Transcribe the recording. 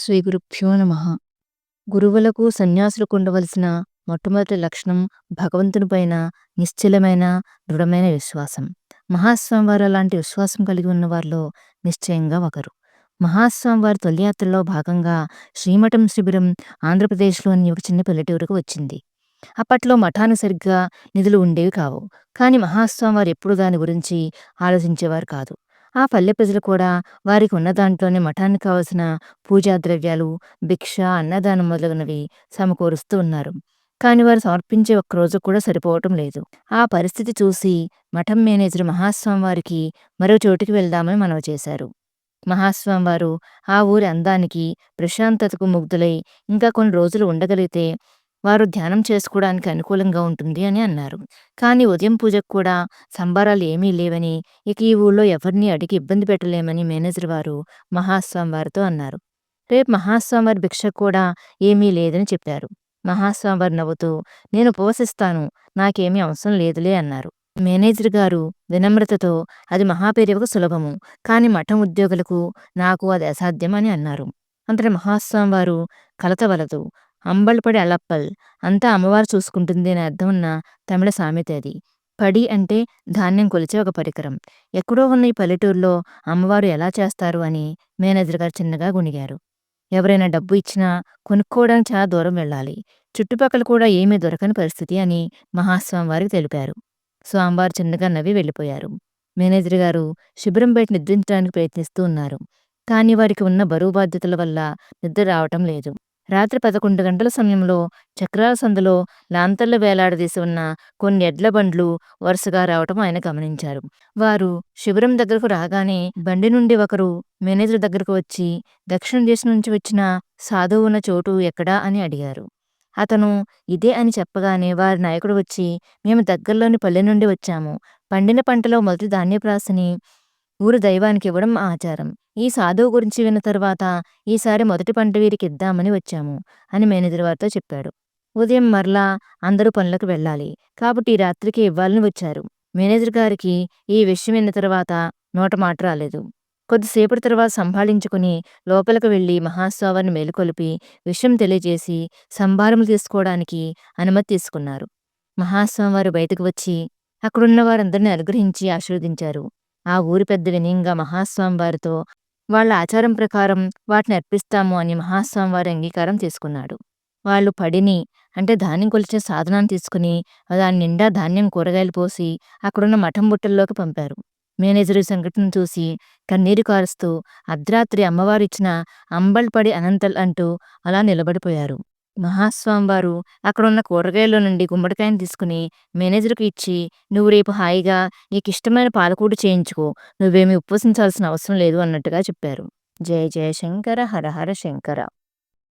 శ్రీ గురుభ్యో నమ. గురువులకు సన్యాసులకు ఉండవలసిన మొట్టమొదటి లక్షణం భగవంతునిపైన నిశ్చలమైన దృఢమైన విశ్వాసం. మహాస్వామివారు అలాంటి విశ్వాసం కలిగి ఉన్న వారిలో నిశ్చయంగా ఒకరు. మహాస్వామివారి తొలియాత్రలో భాగంగా శ్రీమఠం శిబిరం ఆంధ్రప్రదేశ్లోని ఒక చిన్న పల్లెటూరుకు వచ్చింది. అప్పట్లో మఠానికి సరిగ్గా నిధులు ఉండేవి కావు. కానీ మహాస్వామివారు ఎప్పుడు దాని గురించి ఆలోచించేవారు కాదు. ఆ పల్లె ప్రజలు కూడా వారికి ఉన్న దాంట్లోనే మఠానికి కావలసిన పూజా ద్రవ్యాలు భిక్ష అన్నదానం మొదలగునవి సమకూరుస్తూ ఉన్నారు. కానీ వారు సమర్పించే ఒక్కరోజు కూడా సరిపోవటం లేదు. ఆ పరిస్థితి చూసి మఠం మేనేజర్ మహాస్వామి వారికి మరో చోటికి వెళ్దామని మనవి చేశారు. మహాస్వామి వారు ఆ ఊరి అందానికి ప్రశాంతతకు ముగ్ధులై ఇంకా కొన్ని రోజులు ఉండగలిగితే వారు ధ్యానం చేసుకోవడానికి అనుకూలంగా ఉంటుంది అని అన్నారు. కానీ ఉదయం పూజకు కూడా సంబరాలు ఏమీ లేవని ఇక ఈ ఊళ్ళో ఎవరిని అడిగి ఇబ్బంది పెట్టలేమని మేనేజర్ వారు మహాస్వామి వారితో అన్నారు. రేపు మహాస్వామి వారి భిక్ష కూడా ఏమీ లేదని చెప్పారు. మహాస్వామి వారు నవ్వుతూ నేను ఉపవసిస్తాను నాకేమీ అవసరం లేదులే అన్నారు. మేనేజర్ గారు వినమ్రతతో అది మహాపేరివకు సులభము కానీ మఠం ఉద్యోగులకు నాకు అది అసాధ్యం అని అన్నారు. అంతటి మహాస్వామి వారు కలతవలదు అంబళ్ళపడి అలప్పల్. అంతా అమ్మవారు చూసుకుంటుంది అని అర్థం ఉన్న తమిళ సామెత అది. పడి అంటే ధాన్యం కొలిచే ఒక పరికరం. ఎక్కడో ఉన్న ఈ పల్లెటూరులో అమ్మవారు ఎలా చేస్తారు అని మేనేజర్ గారు చిన్నగా గుణిగారు. ఎవరైనా డబ్బు ఇచ్చినా కొనుక్కోవడానికి చాలా దూరం వెళ్ళాలి. చుట్టుపక్కల కూడా ఏమీ దొరకని పరిస్థితి అని మహాస్వామి వారికి తెలిపారు. స్వామివారు చిన్నగా నవ్వి వెళ్ళిపోయారు. మేనేజర్ గారు శిబిరం బయట నిద్రించడానికి ప్రయత్నిస్తూ ఉన్నారు. కానీ వారికి ఉన్న బరువు బాధ్యతల వల్ల నిద్ర రావటం లేదు. రాత్రి పదకొండు గంటల సమయంలో చక్రాల సందులో లాంతర్లు వేలాడదీసి ఉన్న కొన్ని ఎడ్ల బండ్లు వరుసగా రావటం ఆయన గమనించారు. వారు శిబిరం దగ్గరకు రాగానే బండి నుండి ఒకరు మేనేజర్ దగ్గరకు వచ్చి దక్షిణ దేశం నుంచి వచ్చిన సాధువు ఉన్న చోటు ఎక్కడా? అని అడిగారు. అతను ఇదే అని చెప్పగానే వారి నాయకుడు వచ్చి మేము దగ్గరలోని పల్లె నుండి వచ్చాము. పండిన పంటలో మొదటి ధాన్యప్రాసని ఊరు దైవానికి ఇవ్వడం ఆచారం. ఈ సాధువు గురించి విన్న తర్వాత ఈసారి మొదటి పంట వీరికి ఇద్దామని వచ్చాము అని మేనేజర్ వారితో చెప్పాడు. ఉదయం మరలా అందరూ పనులకు వెళ్ళాలి. కాబట్టి ఈ రాత్రికి ఇవ్వాలని వచ్చారు. మేనేజర్ గారికి ఈ విషయం విన్న తర్వాత నోట మాట రాలేదు. కొద్దిసేపటి తర్వాత సంభాళించుకుని లోపలికి వెళ్ళి మహాస్వామిని మేలుకొలిపి విషయం తెలియజేసి సంభారములు తీసుకోవడానికి అనుమతి తీసుకున్నారు. మహాస్వామి వారు బయటకు వచ్చి అక్కడున్న వారందరినీ అనుగ్రహించి ఆశీర్వదించారు. ఆ ఊరి పెద్ద వినయంగా మహాస్వామి వారితో వాళ్ళ ఆచారం ప్రకారం వాటిని అర్పిస్తాము అని మహాస్వామి వారి అంగీకారం తీసుకున్నాడు వాళ్ళు పడిని అంటే ధాన్యం కొలిచే సాధనాన్ని తీసుకుని దాని నిండా ధాన్యం కూరగాయలు పోసి అక్కడున్న మఠం బుట్టల్లోకి పంపారు. మేనేజర్ సంఘటన చూసి కన్నీరు కారుస్తూ అర్ధరాత్రి అమ్మవారు ఇచ్చిన అంబల్పడి అనంతల్ అంటూ అలా నిలబడిపోయారు. మహాస్వామి వారు అక్కడున్న కూరగాయల్లో నుండి గుమ్మడికాయని తీసుకుని మేనేజర్కి ఇచ్చి నువ్వు రేపు హాయిగా నీకు ఇష్టమైన పాలకూడు చేయించుకో. నువ్వేమీ ఉపవసించాల్సిన అవసరం లేదు అన్నట్టుగా చెప్పారు. జయ జయ శంకర హర హర శంకర.